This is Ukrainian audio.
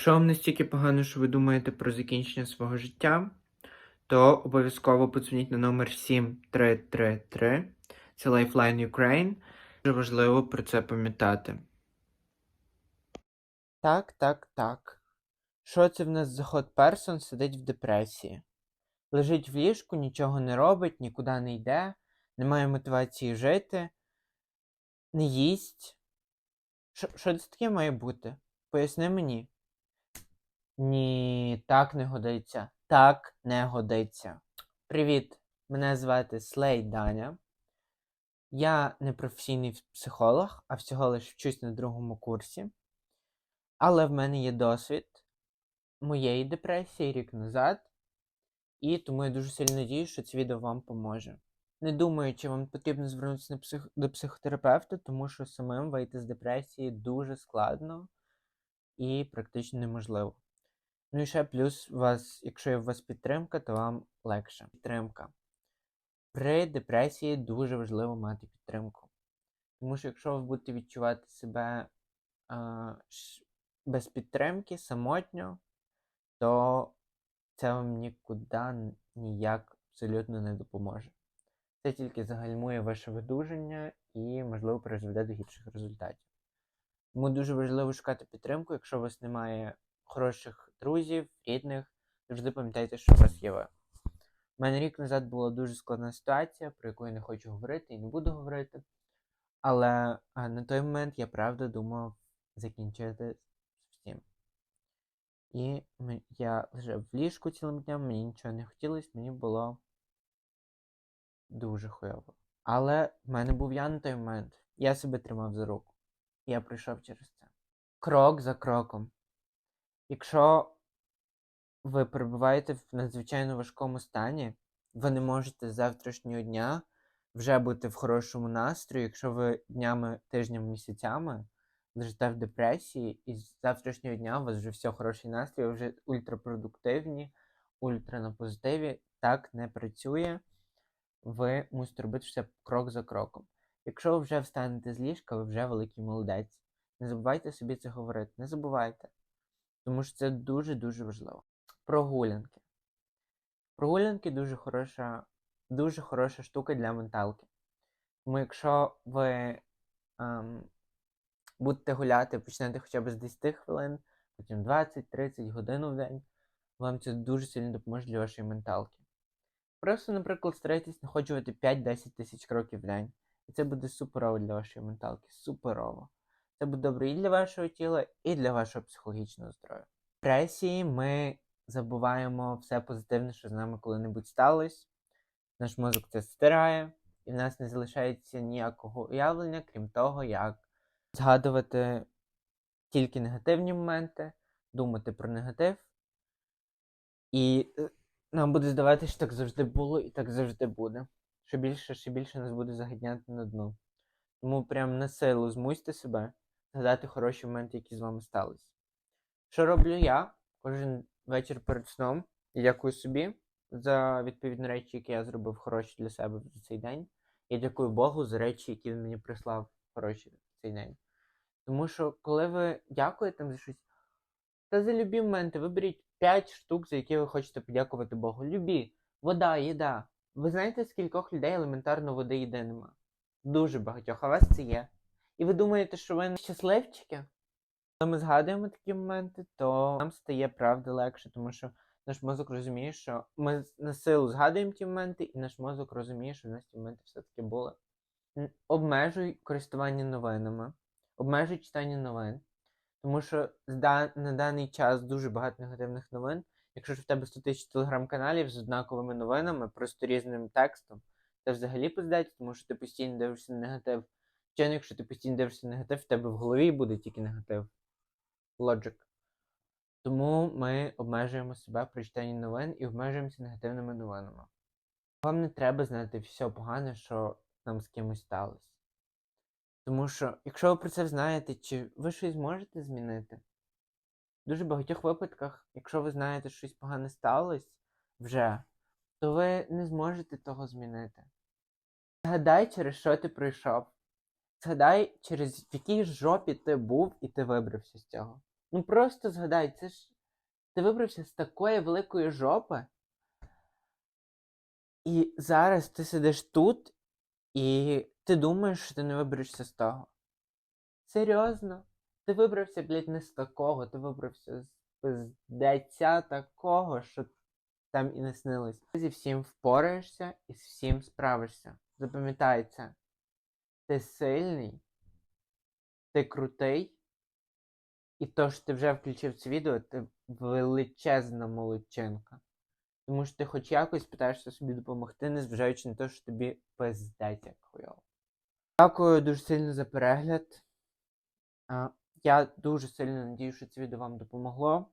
Якщо вам настільки погано, що ви думаєте про закінчення свого життя, то обов'язково подзвоніть на номер 7333. Це Lifeline Ukraine. Дуже важливо про це пам'ятати. Так, так, так. Що це в нас за ход персон сидить в депресії? Лежить в ліжку, нічого не робить, нікуди не йде, не має мотивації жити, не їсть. Що, це таке має бути? Поясни мені. Ні, так не годиться. Так не годиться. Привіт, мене звати Слей Даня. Я не професійний психолог, а всього лиш вчусь на другому курсі. Але в мене є досвід моєї депресії рік назад, і тому я дуже сильно надію, що це відео вам поможе. Не думаю, чи вам потрібно звернутися псих... до психотерапевта, тому що самим вийти з депресії дуже складно і практично неможливо. Ну і ще плюс у вас, якщо є у вас підтримка, то вам легше. Підтримка. При депресії дуже важливо мати підтримку. Тому що якщо ви будете відчувати себе ш- без підтримки, самотньо, то це вам нікуди ніяк абсолютно не допоможе. Це тільки загальмує ваше видуження і, можливо, призведе до гірших результатів. Тому дуже важливо шукати підтримку, якщо у вас немає хороших друзів, рідних, завжди пам'ятайте, що у вас є ви. У мене рік назад була дуже складна ситуація, про яку я не хочу говорити і не буду говорити. Але на той момент я правда думав закінчити всім. І я лежав в ліжку цілим днем, мені нічого не хотілося, мені було дуже хуйово. Але в мене був я на той момент. Я себе тримав за руку. Я пройшов через це. Крок за кроком. Якщо ви перебуваєте в надзвичайно важкому стані, ви не можете з завтрашнього дня вже бути в хорошому настрої, якщо ви днями, тижнями, місяцями лежите в депресії, і з завтрашнього дня у вас вже все хороший настрій, ви вже ультрапродуктивні, ультра на позитиві, так не працює. Ви мусите робити все крок за кроком. Якщо ви вже встанете з ліжка, ви вже великий молодець. Не забувайте собі це говорити, не забувайте. Тому що це дуже-дуже важливо. Прогулянки. Прогулянки дуже хороша, дуже хороша штука для менталки. Тому якщо ви ем, будете гуляти, почнете хоча б з 10 хвилин, потім 20-30 годин в день, вам це дуже сильно допоможе для вашої менталки. Просто, наприклад, старайтесь находжувати 5-10 тисяч кроків в день. І це буде суперово для вашої менталки. Суперово. Це буде добре і для вашого тіла, і для вашого психологічного здоров'я. В депресії ми забуваємо все позитивне, що з нами коли-небудь сталося. Наш мозок це стирає, і в нас не залишається ніякого уявлення, крім того, як згадувати тільки негативні моменти, думати про негатив. І е, нам буде здаватися, що так завжди було і так завжди буде. Що більше, ще більше нас буде загадняти на дно. Тому прям на силу змусьте себе згадати хороші моменти, які з вами сталися. Що роблю я кожен вечір перед сном? Я дякую собі за відповідні речі, які я зробив хороші для себе за цей день. Я дякую Богу за речі, які він мені прислав хороші в цей день. Тому що, коли ви дякуєте за щось, та за любі моменти виберіть 5 штук, за які ви хочете подякувати Богу. Любі. Вода, їда. Ви знаєте, скількох людей елементарно води і їди нема? Дуже багатьох, а вас це є. І ви думаєте, що ви щасливчики? Коли ми згадуємо такі моменти, то нам стає правда легше, тому що наш мозок розуміє, що ми на силу згадуємо ті моменти, і наш мозок розуміє, що в нас ті моменти все-таки були. Обмежуй користування новинами, обмежуй читання новин. Тому що на даний час дуже багато негативних новин. Якщо ж в тебе 100 тисяч телеграм-каналів з однаковими новинами, просто різним текстом, це взагалі пиздець, тому що ти постійно дивишся на негатив. Звичайно, якщо ти постійно дивишся негатив, в тебе в голові буде тільки негатив. Logic. Тому ми обмежуємо себе при читанні новин і обмежуємося негативними новинами. Вам не треба знати все погане, що нам з кимось сталося. Тому що, якщо ви про це знаєте, чи ви щось зможете змінити? В дуже багатьох випадках, якщо ви знаєте, що щось погане сталося вже, то ви не зможете того змінити. Згадай, через що ти пройшов. Згадай, через якій жопі ти був і ти вибрався з цього. Ну просто згадай, це ж ти вибрався з такої великої жопи. І зараз ти сидиш тут, і ти думаєш, що ти не виберешся з того. Серйозно? Ти вибрався, блядь, не з такого, ти вибрався з пиздеця такого, що там і не снилось. Ти зі всім впораєшся і з всім справишся. Запам'ятай. Ти сильний, ти крутий, і то, що ти вже включив це відео, ти величезна молодчинка. Тому що ти хоч якось питаєшся собі допомогти, незважаючи на те, що тобі пиздець як хуйово. Дякую дуже сильно за перегляд. Я дуже сильно надію, що це відео вам допомогло.